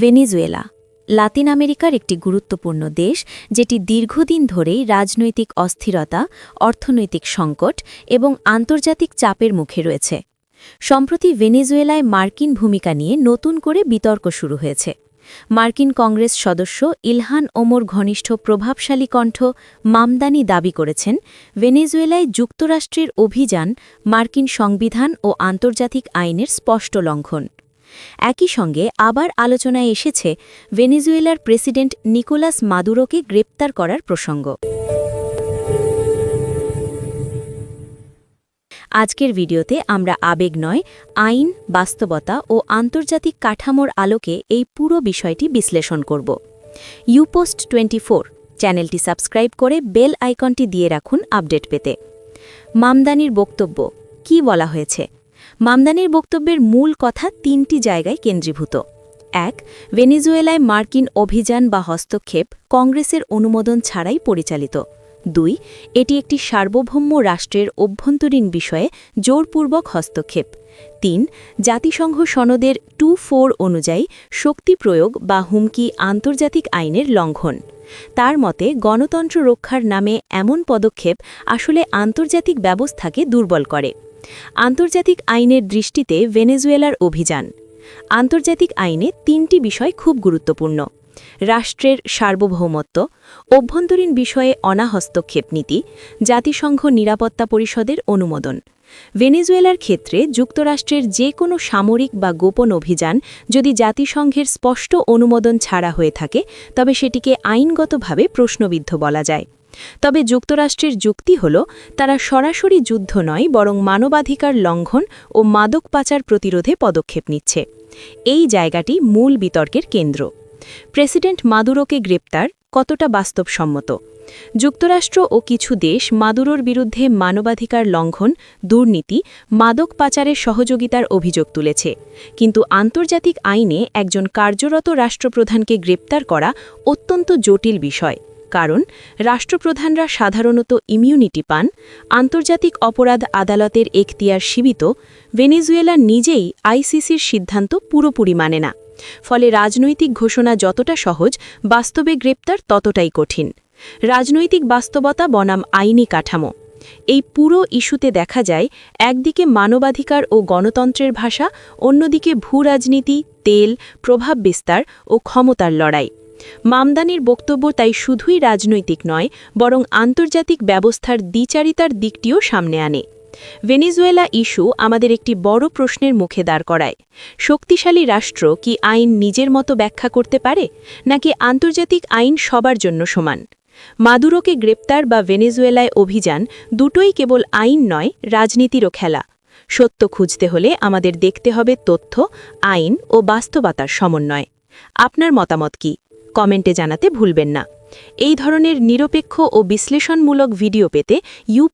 Venezuela, Latin আমেরিকার একটি গুরুত্বপূর্ণ দেশ যেটি দীর্ঘদিন ধরেই রাজনৈতিক অস্থিরতা, অর্থনৈতিক সংকট এবং আন্তর্জাতিক চাপের মুখে রয়েছে। সম্প্রতি ভেনেজুয়েলায় মার্কিন ভূমিকা নিয়ে নতুন করে বিতর্ক শুরু হয়েছে। মার্কিন কংগ্রেস সদস্য ইলহান ওমর ঘনিষ্ঠ প্রভাবশালী কণ্ঠ মামদানি দাবি করেছেন, ভেনেজুয়েলায় যুক্তরাষ্ট্রের অভিযান মার্কিন সংবিধান ও আন্তর্জাতিক আইনের স্পষ্ট লঙ্ঘন। একই সঙ্গে আবার আলোচনায় এসেছে ভেনেজুয়েলার প্রেসিডেন্ট নিকোলাস মাদুরোকে গ্রেপ্তার করার প্রসঙ্গ। আজকের ভিডিওতে আমরা আবেগ নয়, আইন, বাস্তবতা ও আন্তর্জাতিক কাঠামোর আলোকে এই পুরো বিষয়টি বিশ্লেষণ করব। ইউপোস্ট টোয়েন্টি চ্যানেলটি সাবস্ক্রাইব করে বেল আইকনটি দিয়ে রাখুন আপডেট পেতে। মামদানির বক্তব্য, কি বলা হয়েছে? মামদানির বক্তব্যের মূল কথা তিনটি জায়গায় কেন্দ্রীভূত। এক, ভেনেজুয়েলায় মার্কিন অভিযান বা হস্তক্ষেপ কংগ্রেসের অনুমোদন ছাড়াই পরিচালিত। দুই, এটি একটি সার্বভৌম রাষ্ট্রের অভ্যন্তরীণ বিষয়ে জোরপূর্বক হস্তক্ষেপ। তিন, জাতিসংঘ সনদের টু ফোর অনুযায়ী শক্তি প্রয়োগ বা হুমকি আন্তর্জাতিক আইনের লঙ্ঘন। তার মতে, গণতন্ত্র রক্ষার নামে এমন পদক্ষেপ আসলে আন্তর্জাতিক ব্যবস্থাকে দুর্বল করে। আন্তর্জাতিক আইনের দৃষ্টিতে ভেনেজুয়েলার অভিযান। আন্তর্জাতিক আইনে তিনটি বিষয় খুব গুরুত্বপূর্ণ। রাষ্ট্রের সার্বভৌমত্ব, অভ্যন্তরীণ বিষয়ে অনাহস্তক্ষেপ নীতি, জাতিসংঘ নিরাপত্তা পরিষদের অনুমোদন। ভেনেজুয়েলার ক্ষেত্রে যুক্তরাষ্ট্রের যে কোনো সামরিক বা গোপন অভিযান যদি জাতিসংঘের স্পষ্ট অনুমোদন ছাড়া হয়ে থাকে, তবে সেটিকে আইনগতভাবে প্রশ্নবিদ্ধ বলা যায়। তবে যুক্তরাষ্ট্রের যুক্তি হল, তারা সরাসরি যুদ্ধ নয়, বরং মানবাধিকার লঙ্ঘন ও মাদক পাচার প্রতিরোধে পদক্ষেপ নিচ্ছে। এই জায়গাটি মূল বিতর্কের কেন্দ্র। প্রেসিডেন্ট মাদুরোকে গ্রেপ্তার কতটা বাস্তবসম্মত? যুক্তরাষ্ট্র ও কিছু দেশ মাদুরোর বিরুদ্ধে মানবাধিকার লঙ্ঘন, দুর্নীতি, মাদক পাচারের সহযোগিতার অভিযোগ তুলেছে। কিন্তু আন্তর্জাতিক আইনে একজন কার্যরত রাষ্ট্রপ্রধানকে গ্রেপ্তার করা অত্যন্ত জটিল বিষয়। কারণ রাষ্ট্রপ্রধানরা সাধারণত ইমিউনিটি পান, আন্তর্জাতিক অপরাধ আদালতের এখতিয়ার সীমিত, ভেনেজুয়েলা নিজেই আইসিসির সিদ্ধান্ত পুরোপুরি মানে না। ফলে রাজনৈতিক ঘোষণা যতটা সহজ, বাস্তবে গ্রেপ্তার ততটাই কঠিন। রাজনৈতিক বাস্তবতা বনাম আইনি কাঠামো। এই পুরো ইস্যুতে দেখা যায়, একদিকে মানবাধিকার ও গণতন্ত্রের ভাষা, অন্যদিকে ভূরাজনীতি, তেল, প্রভাব বিস্তার ও ক্ষমতার লড়াই। মামদানির বক্তব্য তাই শুধুই রাজনৈতিক নয়, বরং আন্তর্জাতিক ব্যবস্থার দ্বিচারিতার দিকটিও সামনে আনে। ভেনিজুয়েলা ইস্যু আমাদের একটি বড় প্রশ্নের মুখে দাঁড় করায়। শক্তিশালী রাষ্ট্র কি আইন নিজের মতো ব্যাখ্যা করতে পারে, নাকি আন্তর্জাতিক আইন সবার জন্য সমান? মাদুরোকে গ্রেপ্তার বা ভেনেজুয়েলায় অভিযান দুটোই কেবল আইন নয়, রাজনীতিরও খেলা। সত্য খুঁজতে হলে আমাদের দেখতে হবে তথ্য, আইন ও বাস্তবতার সমন্বয়। আপনার মতামত কি? কমেন্টে জানাতে ভুলবেন না। এই ধরনের নিরপেক্ষ ও বিশ্লেষণমূলক ভিডিও পেতে ইউ